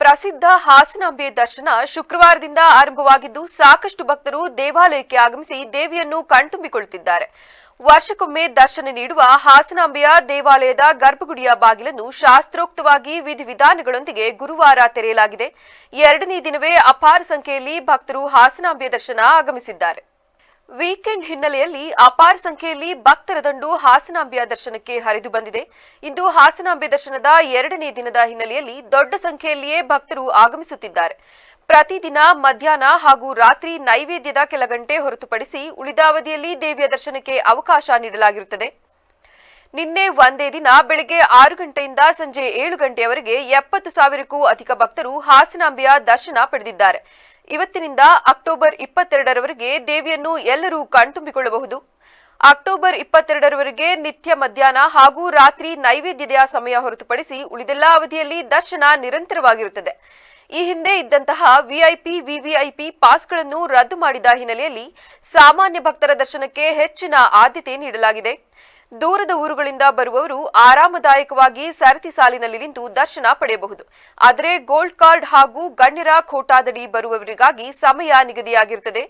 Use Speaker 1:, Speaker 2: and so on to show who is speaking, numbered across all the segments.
Speaker 1: ಪ್ರಸಿದ್ಧ ಹಾಸನಾಂಬೆ ದರ್ಶನ ಶುಕ್ರವಾರದಿಂದ ಆರಂಭವಾಗಿದ್ದು ಸಾಕಷ್ಟು ಭಕ್ತರು ದೇವಾಲಯಕ್ಕೆ ಆಗಮಿಸಿ ದೇವಿಯನ್ನು ಕಣ್ತುಂಬಿಕೊಳ್ಳುತ್ತಿದ್ದಾರೆ. ವರ್ಷಕ್ಕೊಮ್ಮೆ ದರ್ಶನ ನೀಡುವ ಹಾಸನಾಂಬೆಯ ದೇವಾಲಯದ ಗರ್ಭಗುಡಿಯ ಬಾಗಿಲನ್ನು ಶಾಸ್ತ್ರೋಕ್ತವಾಗಿ ವಿಧಿವಿಧಾನಗಳೊಂದಿಗೆ ಗುರುವಾರ ತೆರೆಯಲಾಗಿದೆ. ಎರಡನೇ ದಿನವೇ ಅಪಾರ ಸಂಖ್ಯೆಯಲ್ಲಿ ಭಕ್ತರು ಹಾಸನಾಂಬೆ ದರ್ಶನ ಆಗಮಿಸಿದ್ದಾರೆ. ವೀಕೆಂಡ್ ಹಿನ್ನೆಲೆಯಲ್ಲಿ ಅಪಾರ ಸಂಖ್ಯೆಯಲ್ಲಿ ಭಕ್ತರ ದಂಡು ಹಾಸನಾಂಬೆಯ ದರ್ಶನಕ್ಕೆ ಹರಿದು ಬಂದಿದೆ. ಇಂದು ಹಾಸನಾಂಬೆ ದರ್ಶನದ ಎರಡನೇ ದಿನದ ಹಿನ್ನೆಲೆಯಲ್ಲಿ ದೊಡ್ಡ ಸಂಖ್ಯೆಯಲ್ಲಿಯೇ ಭಕ್ತರು ಆಗಮಿಸುತ್ತಿದ್ದಾರೆ. ಪ್ರತಿದಿನ ಮಧ್ಯಾಹ್ನ ಹಾಗೂ ರಾತ್ರಿ ನೈವೇದ್ಯದ ಕೆಲ ಗಂಟೆ ಹೊರತುಪಡಿಸಿ ಉಳಿದ ಅವಧಿಯಲ್ಲಿ ದೇವಿಯ ದರ್ಶನಕ್ಕೆ ಅವಕಾಶ ನೀಡಲಾಗಿರುತ್ತದೆ. ನಿನ್ನೆ ಒಂದೇ ದಿನ ಬೆಳಗ್ಗೆ ಆರು ಗಂಟೆಯಿಂದ ಸಂಜೆ ಏಳು ಗಂಟೆಯವರೆಗೆ ಎಪ್ಪತ್ತು ಸಾವಿರಕ್ಕೂ ಅಧಿಕ ಭಕ್ತರು ಹಾಸನಾಂಬೆಯ ದರ್ಶನ ಪಡೆದಿದ್ದಾರೆ. ಇವತ್ತಿನಿಂದ ಅಕ್ಟೋಬರ್ ಇಪ್ಪತ್ತೆರಡರವರೆಗೆ ದೇವಿಯನ್ನು ಎಲ್ಲರೂ ಕಣ್ತುಂಬಿಕೊಳ್ಳಬಹುದು. ಅಕ್ಟೋಬರ್ ಇಪ್ಪತ್ತೆರಡರವರೆಗೆ ನಿತ್ಯ ಮಧ್ಯಾಹ್ನ ಹಾಗೂ ರಾತ್ರಿ ನೈವೇದ್ಯದ ಸಮಯ ಹೊರತುಪಡಿಸಿ ಉಳಿದೆಲ್ಲ ಅವಧಿಯಲ್ಲಿ ದರ್ಶನ ನಿರಂತರವಾಗಿರುತ್ತದೆ. ಈ ಹಿಂದೆ ಇದ್ದಂತಹ ವಿಐಪಿ, ವಿವಿಐಪಿ ಪಾಸ್ಗಳನ್ನು ರದ್ದು ಮಾಡಿದ ಹಿನ್ನೆಲೆಯಲ್ಲಿ ಸಾಮಾನ್ಯ ಭಕ್ತರ ದರ್ಶನಕ್ಕೆ ಹೆಚ್ಚಿನ ಆದ್ಯತೆ ನೀಡಲಾಗಿದೆ. ದೂರದ ಊರುಗಳಿಂದ ಬರುವವರು ಆರಾಮದಾಯಕವಾಗಿ ಸರತಿ ಸಾಲಿನಲ್ಲಿ ನಿಂತು ದರ್ಶನ ಪಡೆಯಬಹುದು. ಆದರೆ ಗೋಲ್ಡ್ ಕಾರ್ಡ್ ಹಾಗೂ ಗಣ್ಯರ ಖೋಟಾದಡಿ ಬರುವವರಿಗಾಗಿ ಸಮಯ ನಿಗದಿಯಾಗಿರುತ್ತದೆ.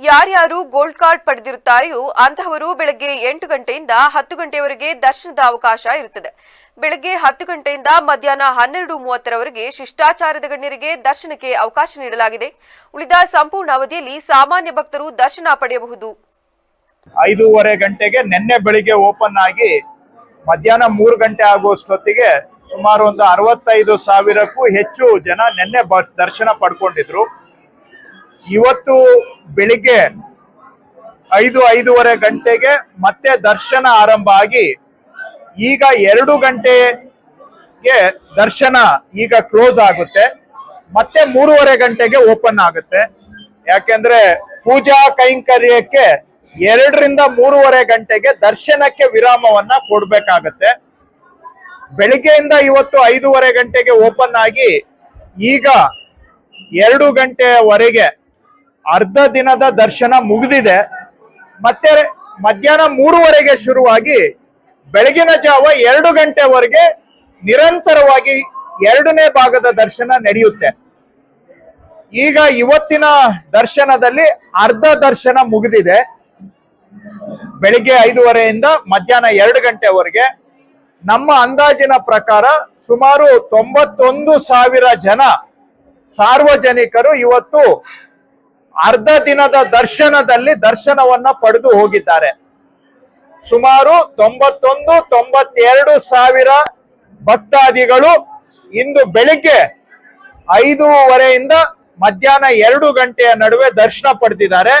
Speaker 1: ಯಾರ್ಯಾರು ಗೋಲ್ಡ್ ಕಾರ್ಡ್ ಪಡೆದಿರುತ್ತಾರೆಯೋ ಅಂತಹವರು ಬೆಳಗ್ಗೆ ಎಂಟು ಗಂಟೆಯಿಂದ ಹತ್ತು ಗಂಟೆಯವರೆಗೆ ದರ್ಶನದ ಅವಕಾಶ ಇರುತ್ತದೆ. ಬೆಳಗ್ಗೆ ಹತ್ತು ಗಂಟೆಯಿಂದ ಮಧ್ಯಾಹ್ನ ಹನ್ನೆರಡು ಮೂವತ್ತರವರೆಗೆ ಶಿಷ್ಟಾಚಾರದ ಗಣ್ಯರಿಗೆ ದರ್ಶನಕ್ಕೆ ಅವಕಾಶ ನೀಡಲಾಗಿದೆ. ಉಳಿದ ಸಂಪೂರ್ಣ ಅವಧಿಯಲ್ಲಿ ಸಾಮಾನ್ಯ ಭಕ್ತರು ದರ್ಶನ ಪಡೆಯಬಹುದು.
Speaker 2: ಐದೂವರೆ ಗಂಟೆಗೆ ನಿನ್ನೆ ಬೆಳಿಗ್ಗೆ ಓಪನ್ ಆಗಿ ಮಧ್ಯಾಹ್ನ ಮೂರು ಗಂಟೆ ಆಗುವಷ್ಟೊತ್ತಿಗೆ ಸುಮಾರು ಒಂದು ಅರವತ್ತೈದು ಸಾವಿರಕ್ಕೂ ಹೆಚ್ಚು ಜನ ನಿನ್ನೆ ದರ್ಶನ ಪಡ್ಕೊಂಡಿದ್ರು. ಇವತ್ತು ಬೆಳಿಗ್ಗೆ ಐದು, ಐದೂವರೆ ಗಂಟೆಗೆ ಮತ್ತೆ ದರ್ಶನ ಆರಂಭ ಆಗಿ ಈಗ ಎರಡು ಗಂಟೆಗೆ ದರ್ಶನ ಈಗ ಕ್ಲೋಸ್ ಆಗುತ್ತೆ. ಮತ್ತೆ ಮೂರುವರೆ ಗಂಟೆಗೆ ಓಪನ್ ಆಗುತ್ತೆ. ಯಾಕೆಂದ್ರೆ ಪೂಜಾ ಕೈಂಕರ್ಯಕ್ಕೆ ಎರಡರಿಂದ ಮೂರುವರೆ ಗಂಟೆಗೆ ದರ್ಶನಕ್ಕೆ ವಿರಾಮವನ್ನ ಕೊಡ್ಬೇಕಾಗತ್ತೆ. ಬೆಳಿಗ್ಗೆಯಿಂದ ಇವತ್ತು ಐದೂವರೆ ಗಂಟೆಗೆ ಓಪನ್ ಆಗಿ ಈಗ ಎರಡು ಗಂಟೆವರೆಗೆ ಅರ್ಧ ದಿನದ ದರ್ಶನ ಮುಗಿದಿದೆ. ಮತ್ತೆ ಮಧ್ಯಾಹ್ನ ಮೂರುವರೆಗೆ ಶುರುವಾಗಿ ಬೆಳಗಿನ ಜಾವ ಎರಡು ಗಂಟೆವರೆಗೆ ನಿರಂತರವಾಗಿ ಎರಡನೇ ಭಾಗದ ದರ್ಶನ ನಡೆಯುತ್ತೆ. ಈಗ ಇವತ್ತಿನ ದರ್ಶನದಲ್ಲಿ ಅರ್ಧ ದರ್ಶನ ಮುಗಿದಿದೆ. ಬೆಳಿಗ್ಗೆ ಐದೂವರೆಯಿಂದ ಮಧ್ಯಾಹ್ನ ಎರಡು ಗಂಟೆವರೆಗೆ ನಮ್ಮ ಅಂದಾಜಿನ ಪ್ರಕಾರ ಸುಮಾರು ತೊಂಬತ್ತೊಂದು ಸಾವಿರ ಜನ ಸಾರ್ವಜನಿಕರು ಇವತ್ತು ಅರ್ಧ ದಿನದ ದರ್ಶನದಲ್ಲಿ ದರ್ಶನವನ್ನ ಪಡೆದು ಹೋಗಿದ್ದಾರೆ. ಸುಮಾರು ತೊಂಬತ್ತೊಂದು, ತೊಂಬತ್ತೆರಡು ಸಾವಿರ ಭಕ್ತಾದಿಗಳು ಇಂದು ಬೆಳಿಗ್ಗೆ ಐದೂವರೆಯಿಂದ ಮಧ್ಯಾಹ್ನ ಎರಡು ಗಂಟೆಯ ನಡುವೆ ದರ್ಶನ ಪಡೆದಿದ್ದಾರೆ.